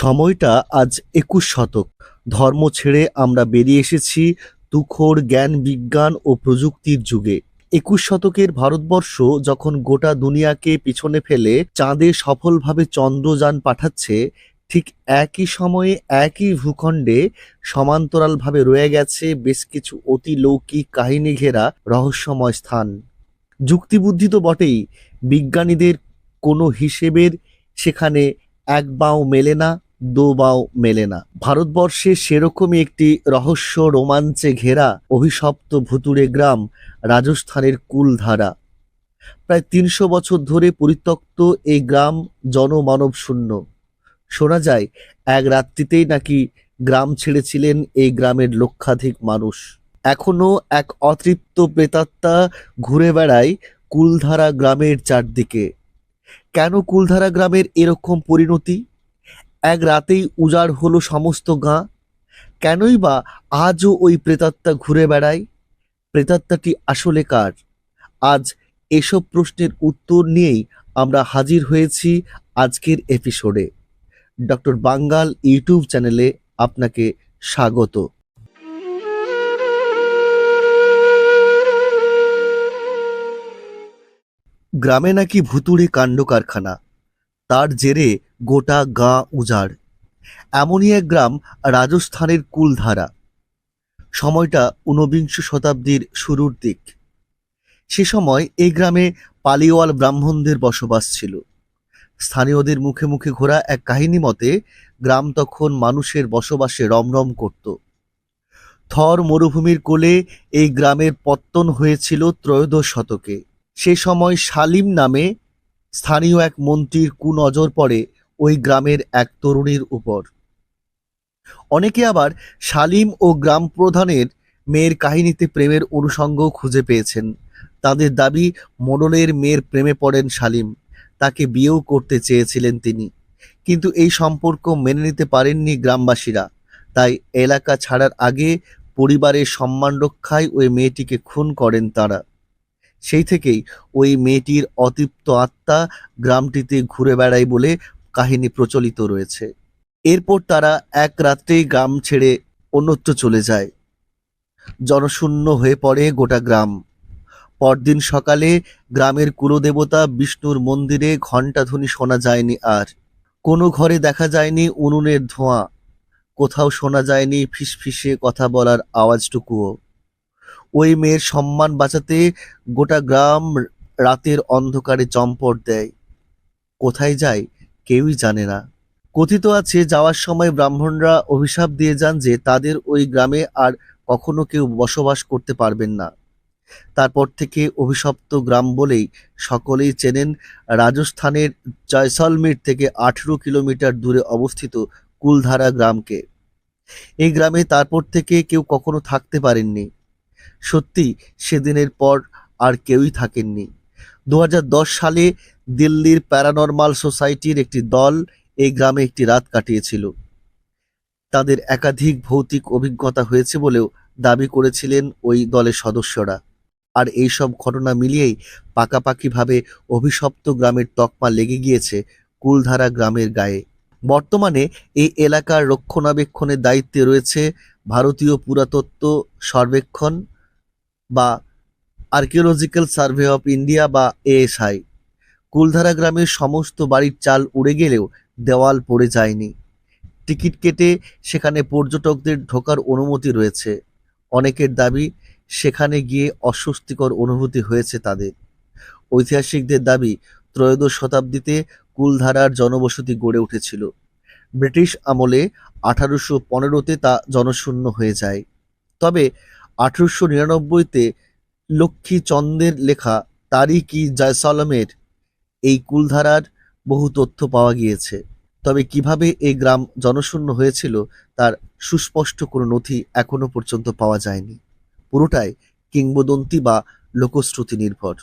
সময়টা আজ একুশ শতক। ধর্ম ছেড়ে আমরা বেরিয়ে এসেছি তুখোড় জ্ঞান, বিজ্ঞান ও প্রযুক্তির যুগে। একুশ শতকের ভারতবর্ষ যখন গোটা দুনিয়াকে পিছনে ফেলে চাঁদে সফলভাবে চন্দ্রযান পাঠাচ্ছে, ঠিক একই সময়ে একই ভূখণ্ডে সমান্তরালভাবে রয়ে গেছে বেশ কিছু অতিলৌকিক কাহিনী ঘেরা রহস্যময় স্থান। যুক্তিবুদ্ধি তো বটেই, বিজ্ঞানীদের কোনো হিসেবের সেখানে এক বাও মেলে না। দো বাও মেলে না। ভারতবর্ষে সেরকমই একটি রহস্য রোমাঞ্চে ঘেরা অভিশপ্ত ভুতুড়ে গ্রাম রাজস্থানের কুলধারা। প্রায় তিনশো বছর ধরে পরিত্যক্ত এই গ্রাম জনমানব শূন্য। শোনা যায়, এক রাত্রিতেই নাকি গ্রাম ছেড়েছিলেন এই গ্রামের লক্ষাধিক মানুষ। এখনও এক অতৃপ্ত প্রেতাত্মা ঘুরে বেড়ায় কুলধারা গ্রামের চারদিকে। কেন কুলধারা গ্রামের এরকম পরিণতি? এক রাতেই উজাড় হলো সমস্ত গাঁ। কেনই বা আজও ওই প্রেতাত্মা ঘুরে বেড়ায়? প্রেতাত্মাটি আসলে কার? আজ এসব প্রশ্নের উত্তর নিয়েই আমরা হাজির হয়েছি আজকের এপিসোডে। ডক্টর বাঙ্গাল ইউটিউব চ্যানেলে আপনাকে স্বাগত। গ্রামে নাকি ভুতুড়ে কাণ্ড কারখানা। তার জেরে গোটা গা উজাড়। এমনই এক গ্রাম রাজস্থানের কুলধারা। সময়টা ঊনবিংশ শতাব্দীর শুরুর দিক। সে সময় এই গ্রামে পালিওয়াল ব্রাহ্মণদের বসবাস ছিল। স্থানীয়দের মুখে মুখে ঘোরা এক কাহিনী মতে, গ্রাম তখন মানুষের বসবাসে রমরম করত। থর মরুভূমির কোলে এই গ্রামের পত্তন হয়েছিল ত্রয়োদশ শতকে। সে সময় শালিম নামে স্থানীয় এক মন্ত্রীর কুনজর পড়ে ওই গ্রামের এক তরুণীর উপর। অনেকে আবার শালিম ও গ্রাম প্রধানের মেয়ের কাহিনীতে প্রেমের অনুষঙ্গ খুঁজে পেয়েছেন। তাদের দাবি মোড়লের মেয়ের প্রেমে পড়েন শালিম। তাকে বিয়েও করতে চেয়েছিলেন তিনি। কিন্তু এই সম্পর্ক মেনে নিতে পারেননি গ্রামবাসীরা। তাই এলাকা ছাড়ার আগে পরিবারের সম্মান রক্ষায় ওই মেয়েটিকে খুন করেন তারা। সেই থেকেই ওই মেয়েটির অতৃপ্ত আত্মা গ্রামটিতে ঘুরে বেড়ায় বলে কাহিনী প্রচলিত রয়েছে। এরপর তারা এক রাত্রেই গ্রাম ছেড়ে অন্যত্র চলে যায়। জনশূন্য হয়ে পড়ে গোটা গ্রাম। পরদিন সকালে গ্রামের কুলদেবতা বিষ্ণুর মন্দিরে ঘণ্টাধ্বনি শোনা যায়নি আর। কোনো ঘরে দেখা যায়নি উনুনের ধোঁয়া। কোথাও শোনা যায়নি ফিসফিসে কথা বলার আওয়াজটুকুও। ওই মেয়ের সম্মান বাঁচাতে গোটা গ্রাম রাতের অন্ধকারে চম্পট দেয়। কোথায় যায় কেউই জানে না। কথিত আছে, যাওয়ার সময় ব্রাহ্মণরা অভিশাপ দিয়ে যান যে তাদের ওই গ্রামে আর কখনো কেউ বসবাস করতে পারবেন না। তারপর থেকে অভিশপ্ত গ্রাম বলেই সকলেই চেনেন রাজস্থানের জয়সলমের থেকে আঠেরো কিলোমিটার দূরে অবস্থিত কুলধারা গ্রামকে। এই গ্রামে তারপর থেকে কেউ কখনো থাকতে পারেননি। সত্যি সেদিনের পর আর কেউই থাকেননি। দু হাজার দশ সালে দিল্লির প্যারানরমাল সোসাইটির একটি দল এই গ্রামে একটি রাত কাটিয়েছিল। তাদের একাধিক ভৌতিক অভিজ্ঞতা হয়েছে বলেও দাবি করেছিলেন ওই দলের সদস্যরা। আর এই সব ঘটনা মিলিয়েই পাকাপাকিভাবে অভিশপ্ত গ্রামের তকমা লেগে গিয়েছে কুলধারা গ্রামের গায়ে। বর্তমানে এই এলাকার রক্ষণাবেক্ষণের দায়িত্বে রয়েছে ভারতীয় পুরাতত্ত্ব সর্বেক্ষণ বা আর্কিওলজিক্যাল সার্ভে অফ ইন্ডিয়া বা এএসআই। কুলধারা গ্রামের সমস্ত বাড়ির চাল উড়ে গেলেও দেওয়াল পড়ে যায়নি। টিকিট কেটে সেখানে পর্যটকদের ঢোকার অনুমতি রয়েছে। অনেকের দাবি, সেখানে গিয়ে অস্বস্তিকর অনুভূতি হয়েছে তাদের। ঐতিহাসিকদের দাবি, ত্রয়োদশ শতাব্দীতে কুলধারার জনবসতি গড়ে উঠেছিল। ব্রিটিশ আমলে আঠারোশো পনেরোতে তা জনশূন্য হয়ে যায়। তবে আঠারোশো নিরানব্বইতে লক্ষ্মী চন্দের লেখা তারিকি জয়সলমের এই কুলধারার বহু তথ্য পাওয়া গিয়েছে। তবে কীভাবে এই গ্রাম জনশূন্য হয়েছিল তার সুস্পষ্ট কোনো নথি এখনও পর্যন্ত পাওয়া যায়নি। পুরোটাই কিংবদন্তি বা লোকশ্রুতি নির্ভর